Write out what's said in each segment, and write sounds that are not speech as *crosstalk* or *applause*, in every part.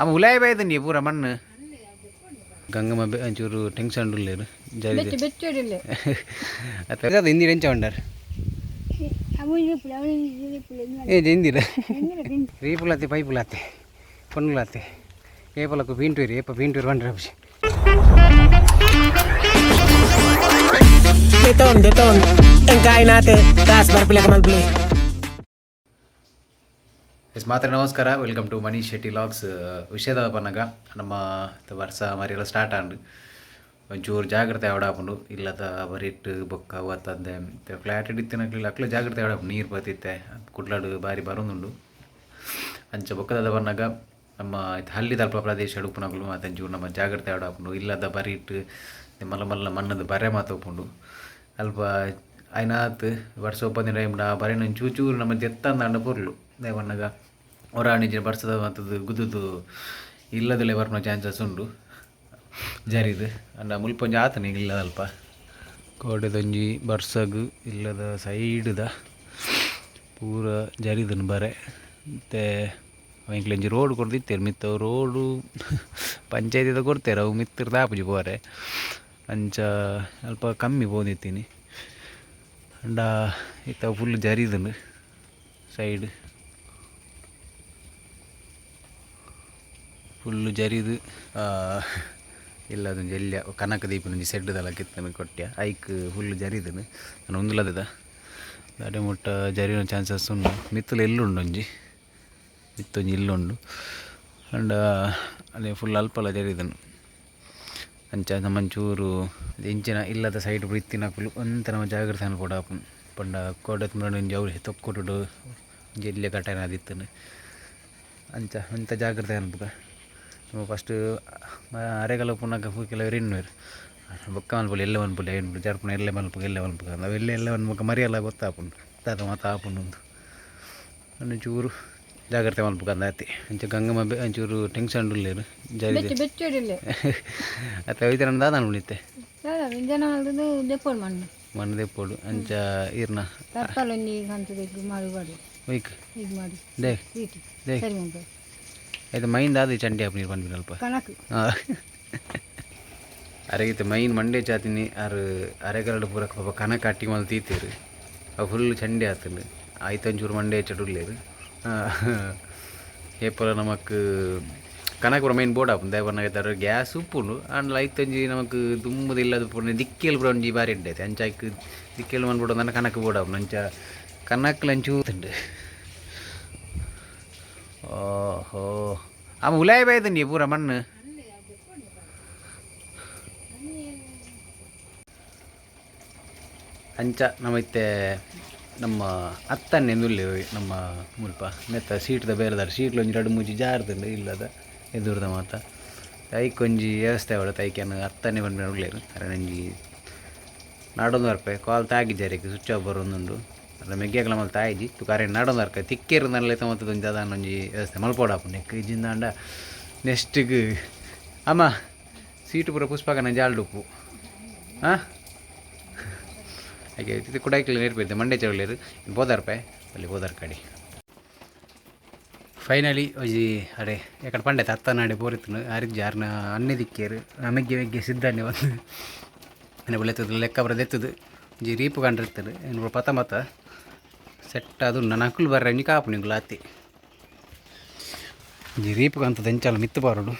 ಆಮ ಉಲಾಯ ಬೈದನಿ ಪೂರ ಮಣ್ಣು. ಗಂಗಮ್ಮ ಒಂಚೂರು ಟೆನ್ಷನ್ ಉಳ್ಳೇರು *laughs* ಅದು ಹಿಂದಿರ ಎಂಚ ಉಂಡಾರ ಏ ಹಿಂದಿರ? ರೇಪುಲಾತೆ ಪೈಪುಲಾತೆ ಪನ್ನುಲಾತೆ ಏಪಲಕ್ಕು ಪೀಂಟೂರಿ ಏಪ ಪೀಂಟೂರು ಬಂಡ್ರೆ ಬಿಸಿ Detón, detón, encaínate, das, barpila. S, ಮಾತ್ರ ನಮಸ್ಕಾರ. Welcome to Manish Shetty logs ವಿಷಯದ ಪನ್ನಗ. ನಮ್ಮ ವರ್ಷ ಮರಿಯೆಲ್ಲ ಸ್ಟಾರ್ಟ್ ಆಂಡು ಒಂಚೂರು ಜಾಗ್ರತೆ ಆವಡಾಪುಂಡು ಇಲ್ಲದ ಬರಿಟ್ ಬೊಕ್ಕ ಅವತ್ತಂದೆ ಫ್ಲ್ಯಾಟ್ ಹಿಡಿತಿನಕ್ಲಿಲ್ಲ ಅಕ್ಲ ಜಾಗ್ರತೆ ಆವಡಾಪು ನೀರು ಬರ್ತಿತ್ತೆ. ಕುಡ್ಲಾಡು ಬಾರಿ ಬರೋದುಂಡು. ಅಂಚ ಬೊಕ್ಕದ ಬನ್ನಾಗ ನಮ್ಮ ಹಳ್ಳಿ ತಲ್ಪ ಪ್ರದೇಶ ಉಪ್ಪುನಗಳು ಮತ್ತು ಒಂಚೂರು ನಮ್ಮ ಜಾಗ್ರತೆ ಆವಡಾಪುಂಡು ಇಲ್ಲದ ಬರಿಟ್ ಮಲ್ಲ ಮಲ್ಲ ಮಣ್ಣದ ಬರೆ ಮಾತೋಪುಂಡು ಅಲ್ಪ ಐನಾತ್ ವರ್ಷ ಒಪ್ಪಂದಿನ ಬರೇನ ಚೂಚೂರು ನಮ್ಮ ಜೆತ್ತಂದ ಪೊರ್ಲು ದೇವಣ್ಣಗ ಹೊರಾಣಿಜಿನ ಬರ್ಸದ ಮತ್ತದು ಗುದ್ದುದು ಇಲ್ಲದಲ್ಲೇ ಬರ್ನ ಚಾನ್ಸಸ್ ಉಂಡು. ಜರಿದು. ಅಂಡ ಮುಲ್ಪೊಂಜಿ ಆತನ ಇಲ್ಲದಲ್ಪ ಕೋಡೆದೊಂಜಿ ಬರ್ಸಗ್ ಇಲ್ಲದ ಸೈಡ್ದ. ಪೂರ ಜರಿದನು ಬರೆ. ಮತ್ತು ಅವಂಕ್ಲೆಂಜಿ ರೋಡ್ ಕೊಡ್ದಿತ್ತೇರು ಮಿತ್ತ ರೋಡು ಪಂಚಾಯತಿದ ಕೊಡ್ತೇರು. ಅವು ಮಿತ್ತಿರ್ದ ಆಪುಜಿ ಪೋರೆ ಅಂಚ ಅಲ್ಪ ಕಮ್ಮಿ ಬೋದಿತ್ತೀನಿ ಅಂಡ ಇತ್ತ ಫುಲ್ ಜರಿದನು. ಸೈಡ್. ಫುಲ್ಲು ಜರಿದು ಇಲ್ಲ, ಅದು ಎಲ್ಯ ಕನಕ ದೀಪನ ಸೆಡ್ದಲ್ಲ ಕಿತ್ತನ ಕೊಟ್ಟೆ ಐಕ್ ಫುಲ್ಲು ಜರಿದನು. ನಾನು ಒಂದುಲದ ದಾಡೆ ಮುಟ್ಟ ಜರಿನ ಚಾನ್ಸಸ್ ಉಂಡು ಮಿತ್ತಲು ಎಲ್ಲುಂಡು ಒಂಜಿ ಮಿತ್ತೊಂಜಿ ಇಲ್ಲುಂಡು ಅಂಡ್, ಅದೇ ಫುಲ್ ಅಲ್ಪಲ ಜರಿದನು. ಅಂಚ ಮಂಚೂರು ಇಂಚಿನ ಇಲ್ಲದ ಸೈಡ್ ಬಿತ್ತಿನ ಫುಲ್ ಅಂತ ನಮ್ಮ ಜಾಗ್ರತೆ ಅನ್ಕೊಡ ಪಂಡ ಕೋಡತ್ ಮರಣ ಅವ್ರು ತೊಕ್ಕೊಟ್ಟು ಜಿಲ್ಲೆ ಕಟಾನ ಅದಿತ್ತನು ಅಂಚ, ಅಂತ ಜಾಗ್ರತೆ ಅನ್ಬೇಕ ಫಸ್ಟ್ ಅರೆಗಲ್ಲ ಪುನಃ ಕೆಲವರು ಇನ್ನೂರು ಬೊಕ್ಕ ಮಲ್ಪುಲಿ ಎಲ್ಲ ಮಲ್ಪುಲಿ ಏನು ಜರ್ಪುನ ಎಲ್ಲ ಮಲ್ಪು ಎಲ್ಲ ಮಲ್ಪು ನಾವು ಎಲ್ಲ ಎಲ್ಲ ಮನ್ಪುಕ ಮರಿಯಲ್ಲ ಗೊತ್ತಾಪುಂಡು. ತಾತ ಮಾತ ಆಪುಂಡು ಒಂದು. ಒಂಚೂರು ಜಾಗ್ರತೆ ಮಲ್ಪುಗ ಅಂದ ಆತಿ ಅಂಚ ಗಂಗಮ್ಮ ಒಂಚೂರು ಟೆನ್ಷನ್ ಉಳ್ಳೇರು ಜಾರಿ ಅತ್ತ ಐತರ ದಾದ ಉಳಿತೆ ಮಣ್ಣು. ದೆಪ್ಪೋಡು ಅಂಚ ಇರ್ನ. ದೇ. ದೇ. ಸರಿ ಮೈನ್ ಅದು ಚಂಡಿ ನೀರು ಬಂದ್ಬಿಡಿ ಅಲ್ಪ ಕಣಕು ಅರೆಗಿತ್ತು ಮೈನ್ ಮಂಡೆ ಚಾತಿನಿ ಆರು ಅರೆಗರಡು ಪೂರ ಪಾಪ ಕನ ಕಟ್ಟಿ ಮಲ್ ತೀತೀರು. ಅವು ಫುಲ್ ಚಂಡಿ ಆತಲ್ಲ ಆಯ್ತು ಮಂಡೇ ಚಡುಲ್ಲೇರು ಏಪಲ ನಮಕ್ ಕನಕ ಪೂರ ಮೈನ್ ಬೋರ್ಡ್ ಆಪುಂಡು ದೇವರ್ನಾಗ ಗ್ಯಾಸ್ ಉಪ್ಪುಂಡು. ಅಂಡ್ ಐತಂಜಿ ನಮಕ್ ದುಮ್ಮದು ಇಲ್ಲದ ಪೂರ್ಣ ದಿಕ್ಕೆಲ್ ಪೂರ ಒಂಜಿ ಬಾರಿ ಉಂಡೈತೆ ಅಂಚಾಯ್ಕು ದಿಕ್ಕೆಲ್ ಮನ್ಬಿಡು ನನ್ನ ಕನಕ ಬೋರ್ಡ್ ಆಪುಂಡು ಅಂಚ ಕನ್ನಕ್ಲ ಅಂಚೂತುಂಡು ಓಹೋ. ಆ ಉಲಾಯ ಬೈದನಿ ಪೂರ ಮಣ್ಣು ಅಂಚ ನಮ್ಮೈತೆ ನಮ್ಮ ಅತ್ತ ನುಲ್ಲಿ ನಮ್ಮ ಮುಲ್ಪ. ಮೆತ್ತ ಸೀಟ್ದ ಬೇರೆದಾರ. ಸೀಟ್ಲು ಒಂಜಿ ಎರಡು ಮೂಜಿ ಜಾರ್ದಂಡು ಇಲ್ಲದ ಎದುರ್ದ ಮಾತ. ಐಕೊಂಜಿ ವ್ಯವಸ್ಥೆ ಅವಳು ತೈಕೇನು ಅತ್ತನೇ ಬಂದ ಉಳ್ಳೇರು ಅರೆ ನಂಜಿ ನಾಡೊಂದು ಬರ್ಪೆ ಕಾಲ್ ತಾಗಿದ್ದಾರೆ ಆಫ್ ಬರೋದುಂಡು ಅಲ್ಲ ಮೆಗ್ಗೆಗಳ ಮಲ್ ತಾಯಿಜಿ ತು ಕರೆಂಟ್ ನಾಡೊಂದು ರೂಪಾಯಿ ತಿಕ್ಕೇರು ನಲ್ಲ ತಮ್ಮತ್ತದ ಒಂಜಿ ವ್ಯವಸ್ಥೆ ಮಲ್ಪೋಡಾಪು ನೆಕ್ ಇಜಿಂದಾಂಡ ನೆಕ್ಸ್ಟಿಗೆ ಅಮ್ಮ, ಸೀಟು ಪೂರ ಪುಷ್ಪಕನ ಜಾಲ್ಡುಪ್ಪು ಹಾಂ ಹಾಗೆ, ಇದು ಕೂಡ ನೇರ್ಪಿದ್ದೆ ಮಂಡ್ಯ ಚೌಲೇರು ಬೋದಾರ್ ರೂಪಾಯಿ ಅಲ್ಲಿ ಬೋದಾರ್ ಕಡೆ. ಫೈನಲಿ ಒಜಿ ಅಡೆ ಯಾಕಡೆ ಪಂಡೆ ತತ್ತ ನಾಡೆ ಬೋರಿತ್ತು ಆರಿಗ್ ಜಾರ್ನ ಅನ್ನೆ ದಿಕ್ಕೇರು ಮೆಗ್ಗೆ ಮೆಗ್ಗೆ ಸಿದ್ಧಾನೆ ಒಂದು. ಎನ್ನ ಬೆಳೆತದ ಲೆಕ್ಕ ಬರದೆತ್ತದು, ಜಿ ರೀಪು ಕಂಡಿರ್ತದೆ ಏನು ಪತ ಮತ. ಸೆಟ್ ಅದು ನನ್ನ ಅಕ್ಕಲು ಬರ್ರೆ, ನೀ ಕಾಪು ನಿಂಗೆ ಲಾತಿ. ಜಿ ರೀಪು ಅಂತ ದಂಚಾಲ ಮಿತ್ತು ಬಾರೋಡು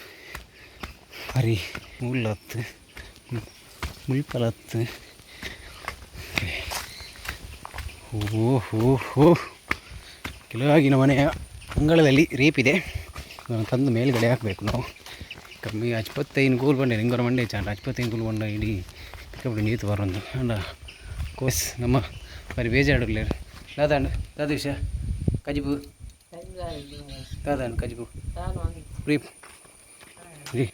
ಹರಿ ಮುಳ್ಳತ್ತು, ಮುಳ್ಪಲತ್ತು. ಓ ಹೋ. ಹೋ ಕೆಲವಾಗಿನ ಮನೆಯ ಅಂಗಳದಲ್ಲಿ ರೀಪಿದೆ. ಅದನ್ನು ತಂದು ಮೇಲ್ಗಡೆ ಹಾಕಬೇಕು ನಾವು. ಕಮ್ಮಿ ಅಚ್ಪತ್ತೈನ್ ಕೂಲ್ ಬಂಡೆ ನಿಂಗೊರ ಮಂಡೆ ಚಾಂಡ ಅಚ್ಪತ್ತೈನ್ ಕೂಲ್ ಬಂಡ ಇಡೀ ಪಿಕಪ್ ನೀತು ಬರೋದು. ಅಂಡ ಕೋಸ್, ನಮ್ಮ, ಬರೀ ಬೇಜಾಡಲ್ಲ ದಾದಾಂಡ ದಾದೇಶ, ಕಜಿಬು. ದಾದಾಂಡ ಕಜಿಬು. ರೀಪ್. ರೀ,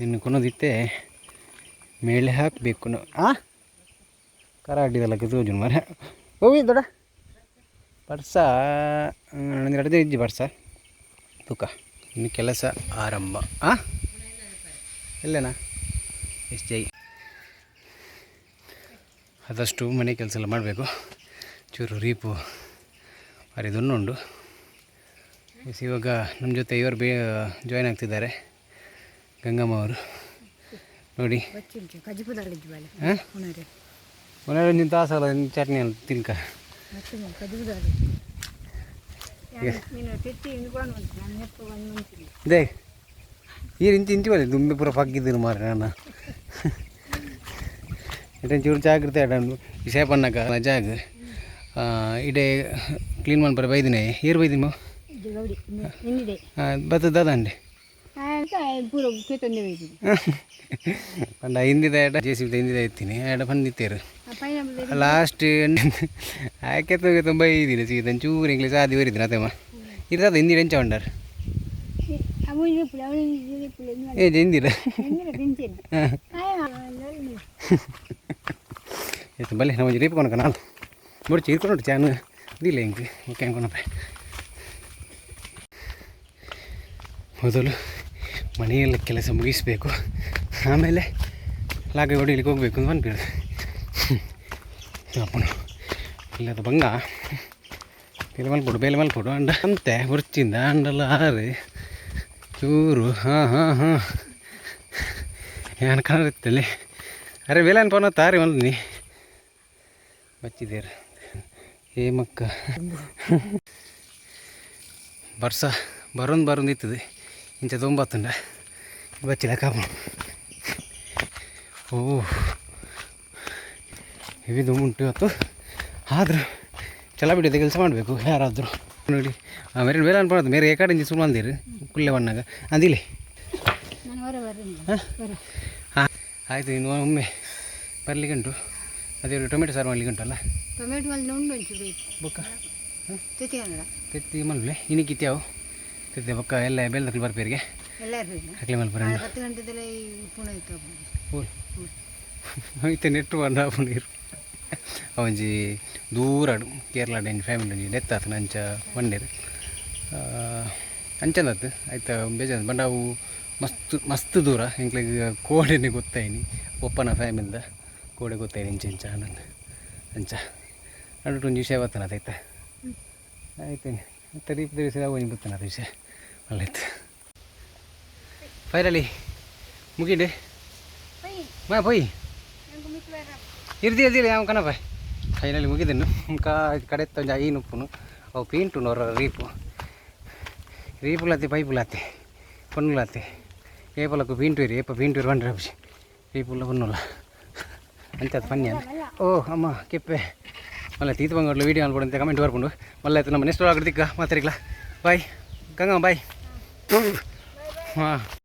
ನಿನ್ನ ಕೊನೋದಿತ್ತೆ ಮೇಲೆ ಹಾಕಬೇಕು ನಾವು ಆ? ಕರ ಅಡ್ಡಿದಲ್ಲ ಕಿತ್ತೋಜು ಮರ ಹೋಗಿ ದೊಡ ಬರ್ಸ ನನಗೆ ನಡೆದೇ ಇಜ್ಜಿ ತೂಕ, ಇನ್ನು ಕೆಲಸ ಆರಂಭ. ಆ? ಇಲ್ಲೇನಾ ಎಷ್ಟು ಜೈ ಆದಷ್ಟು ಮನೆ ಕೆಲಸ ಎಲ್ಲ ಮಾಡಬೇಕು. ಚೂರು ರೀಪು ಮರಿ ಉಂಡು. ಎಸ್ ಇವಾಗ ನಮ್ಮ ಜೊತೆ ಇವರು ಬೇ ಜಾಯ್ನ್ ಆಗ್ತಿದ್ದಾರೆ. ಗಂಗಮ್ಮ ಅವರು. ನೋಡಿ. ಮನೆಯಲ್ಲಿ ತಾಸಲ್ಲ ಚಟ್ನಿ ಅಂತ ತಿನ್ಕ. ದೇ ಈ ಇಂಚು ಇಂಚು ಬರಲಿ ದುಂಬೆ ಪೂರ ಪಕ್ಕಿದ್ದೀನಿ ಮಾರ ನಾನು. *laughs* ಇಟ್ಟು ಚೂರು ಜಾಗ್ರತೆ ಆಡಂಡು ವಿಷಯ ಜಾಗ ಇಡೆ ಕ್ಲೀನ್ ಮಾಡಿ ಬೈದಿನಿ ಏರು ಪೂರ ಕೇತೊಂದೆ ಬೈದಿದೆ ಪಂಡ ಹಿಂದಿದ ಎಡ ಜೆ ಸಿ ಬಿ ಹಿಂದಿದ ಎತ್ತೀನಿ ಎಡ ಬಂದಿತ್ತೇರು ಲಾಸ್ಟ್ ಆಕೆ ತುಂಬ ಇದ್ದೀನಿ ಸೀದ ಚೂರು ಇಂಗ್ಲೀಷ್ ಆದಿ ಬರಿದ್ದೀನಿ ಅದೇಮ್ಮ ಇರ್ತದ ಹಿಂದಿ ಎಂಚ ಉಂಡಾರ ಏ ಹಿಂದಿರ ಹಾಂ ತಿಂತೇನೆ ನಮ್ಮ ಬಲ್ಲೆ ಕೊನಕ ರೇపు ಕೊನಕ ಚೀರ್ಕೊಂಡು ಇರ್ಕೊಂಡು ಚಾನು ಇದಿಲ್ಲ ಹೆಂಗೆ ಓಕೆ ಅನ್ಕೊಂಡಪ್ಪ ಮೊದಲು ಮನೆಯಲ್ಲ ಕೆಲಸ ಮುಗಿಸಬೇಕು ಆಮೇಲೆ ಲಾಗ ಹೊಡಿಲಿಕ್ಕೆ ಹೋಗ್ಬೇಕು ಅಂತ ಅನ್ಬಿಡ್ದು ಅಪ್ಪನು ಇಲ್ಲದ ಬಂಗ ಬೇಲೆ ಮಲ್ಕೊಡು ಬೇಲೆ ಮಲ್ಕೊಡು ಅಂಡ ಅಂತೆ ಹುರ್ಚಿಂದ ಅಂಡಲ್ಲ ಆರು ಚೂರು ಹಾಂ ಹಾಂ ಹಾಂ ಏನು ಕಾಣಿರುತ್ತಲ್ಲಿ ಅರೆ ಬೇಲೆ ಅನ್ಪೋನ ತಾರಿ ಮಲ್ನಿ ಬಚ್ಚಿದೇರು ಏ ಮಕ್ಕ. ಬರ್ಸ ಬರೋನ್ ಬರೋನ್ ಇತ್ತದೆ ಇಂಚ ತೊಂಬತ್ತುಂಡ ಬಚ್ಚಿಲ್ಲ ಕಾಪ. ಓ. ಇದು ಉಂಟು ಇವತ್ತು. ಆದರೂ ಚಲ ಬಿಡಿದೆ ಕೆಲಸ ಮಾಡಬೇಕು ಯಾರಾದರೂ. ನೋಡಿ ಆಮೇಲೆ ಬೇರೆ ಅನ್ಪೋದು ಮೇರೆ ಏಕಡೆ ಕಡೆ ಸುಮ್ಮನೆ ಅಂದಿರು ಕುಲ್ಲೆ ಬಣ್ಣಾಗ. ಅಂದಿಲ್ಲ ಹಾಂ? ಆಯಿತು ಇನ್ನು ಒಮ್ಮೆ ಬರಲಿಕ್ಕೆ ಉಂಟು ಅದೇ ಟೊಮೆಟೊ ಸಾರು ಮಾಡ್ಲಿಕ್ಕೆ ಉಂಟಲ್ಲ? ಟೊಮೆಟೊ ಮಲ್ಲಿ ಉಂಡು ಒಂಚೂರು ಬೇಕು. ಬೊಕ್ಕ ತೆತ್ತಿ ಕನ್ನಡ ತೆತ್ತಿ ಮಲ್ಲೆ ಇನ್ನಿಕ್ಕಿತ್ಯಾವು ತೆತ್ತೆ ಬೊಕ್ಕ ಎಲ್ಲ ಬೆಲ್ದಕ್ಕೆ ಬರ್ಪೇರಿಗೆ ಎಲ್ಲ ಮಲ್ಪರ ಹತ್ತು ಗಂಟೆದಲ್ಲ ಪುಣ ಇತ್ತು ಐತೆ ನೆಟ್ಟು ಬಂದ ಪುಣೀರು ಅವಂಜಿ ದೂರಾಡು ಕೇರಳ ಡೈನ್ ಫ್ಯಾಮಿಲಿ ಒಂಜಿ ಅಂಚ ಮಂಡೇರು ಅಂಚಂದತ್ತು ಆಯ್ತಾ ಬೇಜಾರು. ಬಂಡ ಅವು ಮಸ್ತ್ ಮಸ್ತ್ ದೂರ. ಎಂಕ್ಲಿಗೆ ಕೋಡೆನೆ ಗೊತ್ತಾಯಿನಿ. ಒಪ್ಪನ ಫ್ಯಾಮಿಲಿಂದ ಕೋಡೆ ಗೊತ್ತಾಯಿನಿ ಇಂಚ ಇಂಚ ಆನಂದ ಅಂಚ ಅಡು ಒಂಜಿ ವಿಷಯ ಬರ್ತನ ಆಯ್ತಾ? ಆಯ್ತು ಮತ್ತೆ ರೀಪ್ ದಿವಸ ಒಂಜಿ ಬರ್ತನ ಅದು ವಿಷಯ. ಒಳ್ಳೆಯ್ತು ಫೈನಲಿ ಮುಗಿಂಡೆ? ಬಾ ಪೋಯ್ ಇರ್ದಿ ಇರ್ದಿಲ್ಲ ಯಾವ ಕಣಪ್ಪ? ಫೈನಲಿ ಮುಗಿದೆನು ಕಾ ಕಡೆ ತಂಜ ಐನು ಉಪ್ಪುನು ಅವು ಪೀಂಟು ನೋರ ರೀಪು. ರೀಪುಲಾತಿ ಪೈಪುಲಾತಿ ಪೊನ್ನುಲಾತಿ ಏಪಲಕ್ಕು ಪೀಂಟು ಇರಿ ಏಪ ಪೀಂಟು ಇರು ಬಂಡ್ರೆ ಹಬ್ಸಿ ರೀಪುಲ್ಲ ಪೊನ್ನುಲ್ಲ. ಅಂಥದ್ದು ಪನ್ಯ ಓ ಅಮ್ಮ ಕೆಪ್ಪೆ. ಮಲ್ಲ ತೀತು ಬಂಗಡ್ಲು ವೀಡಿಯೋ ಮಾಡ್ಬಿಡು ಕಮೆಂಟ್ ಬರ್ಕೊಂಡು ಮಲ್ಲ ಆಯ್ತು ನಮ್ಮ ನೆಕ್ಸ್ಟ್ ಆಗ್ರದಿಕ್ಕ ಮಾತಾಡಿಕ್ಲಾ ಬಾಯ್ ಗಂಗಮ್ಮ ಬಾಯ್ ಹಾಂ.